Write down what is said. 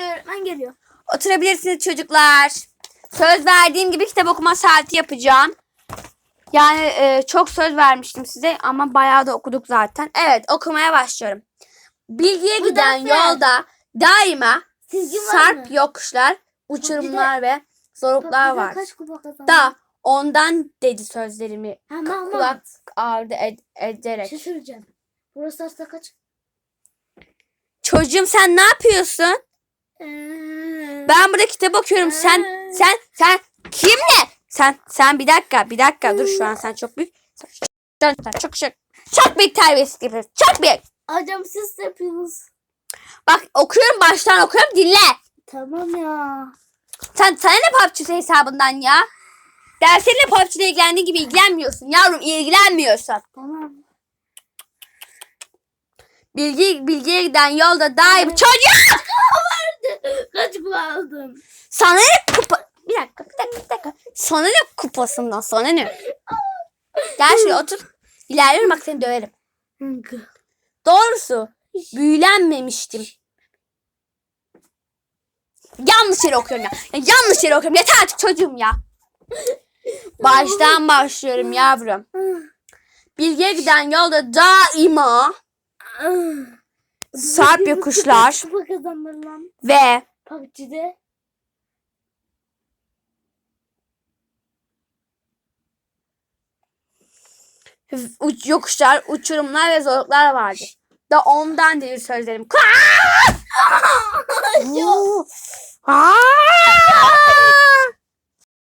geliyor öğretmen geliyor. Oturabilirsiniz çocuklar. Söz verdiğim gibi kitap okuma saati yapacağım. Yani e, çok söz vermiştim size ama bayağı da okuduk zaten. Evet okumaya başlıyorum. Bilgiye Bu giden yolda daima var sarp yokuşlar, uçurumlar ve zorluklar var. Da ondan dedi sözlerimi Mahmut. kulak ağrıdı ed- ederek. şey söyleyeceğim. Burası hasta kaç? Çocuğum sen ne yapıyorsun? Ben burada kitap okuyorum. Sen sen sen kimle? Sen sen bir dakika bir dakika dur şu an sen çok büyük. Sen çok çok çok, çok büyük terbiyesizlik yapıyorsun. Çok büyük. Hocam siz yapıyorsunuz. Bak okuyorum baştan okuyorum dinle. Tamam ya. Sen sana ne PUBG hesabından ya? Derslerinle PUBG ile ilgilendiğin gibi ilgilenmiyorsun. Yavrum ilgilenmiyorsun. Tamam. Bilgi bilgiye giden yolda daim çocuk. Kaç kupa aldın? Sana ne kupa? Bir dakika bir dakika bir dakika. Sana ne kupasından sana ne? Gel şuraya otur. İlerliyorum bak seni döverim. Doğrusu büyülenmemiştim. Yanlış yere okuyorum ya. ya. Yanlış yere okuyorum. Yeter artık çocuğum ya. Baştan başlıyorum yavrum. Bilgiye giden yolda daima sarp yokuşlar. Ve PUBG'de. uç, yokuşlar, uçurumlar ve zorluklar vardır. Da ondan değil sözlerim. Aa!